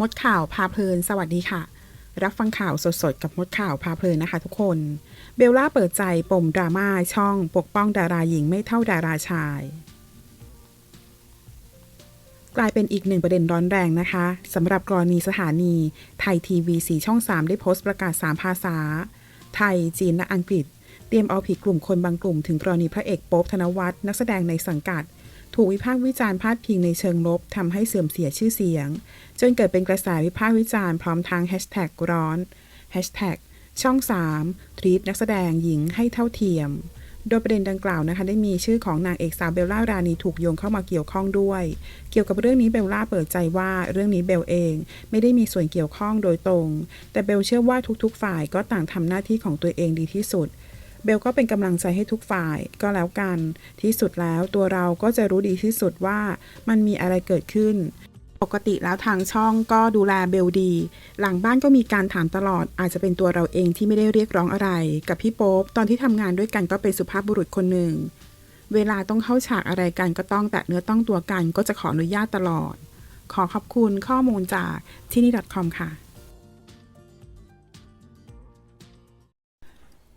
มดข่าวพาเพลิน สวัสดีค่ะ รับฟังข่าวสดๆ กับมดข่าวพาเพลินนะคะทุกคน เบลล่าเปิดใจปมดราม่าช่องปกป้องดาราหญิงไม่เท่าดาราชาย กลายเป็นอีกหนึ่งประเด็นร้อนแรงนะคะสำหรับกรณีสถานี ไทยทีวีสีช่อง 3 ได้โพสต์ประกาศ 3 ภาษา ไทย จีนและอังกฤษ เตรียมเอาผิดกลุ่มคนบางกลุ่มถึงกรณีพระเอกโป๊บธนวัฒน์นักแสดงในสังกัด ถูกวิพากษ์วิจารณ์พาดพิงในเชิงลบทำให้เสื่อมเสียชื่อเสียง จนเกิดเป็นกระแสวิพากษ์วิจารณ์พร้อมทางแฮชแท็กร้อนแฮชแท็กช่อง 3 ทรีตนักแสดงหญิงให้เท่าเทียม โดยประเด็นดังกล่าวนะคะ ได้มีชื่อของนางเอกสาวเบลล่ารานีถูกโยงเข้ามาเกี่ยวข้องด้วย เกี่ยวกับเรื่องนี้เบลล่าเปิดใจว่าเรื่องนี้เบลเอง ไม่ได้มีส่วนเกี่ยวข้องโดยตรง แต่เบลเชื่อว่าทุกๆ ฝ่ายก็ต่างทำหน้าที่ของตัวเองดีที่สุด เบลก็เป็นกำลังใจให้ทุกฝ่ายก็แล้วกัน ที่สุดแล้วตัวเราก็จะรู้ดีที่สุดว่ามันมีอะไรเกิดขึ้น ปกติแล้วทางช่องก็ดูแลเบลดี หลังบ้านก็มีการถามตลอด อาจจะเป็นตัวเราเองที่ไม่ได้เรียกร้องอะไร กับพี่โป๊ปตอนที่ทำงานด้วยกันก็เป็นสุภาพบุรุษคนหนึ่ง เวลาต้องเข้าฉากอะไรกันก็ต้องแตะเนื้อต้องตัวกันก็จะขออนุญาตตลอด ขอขอบคุณข้อมูลจากที่นี่ .com ค่ะ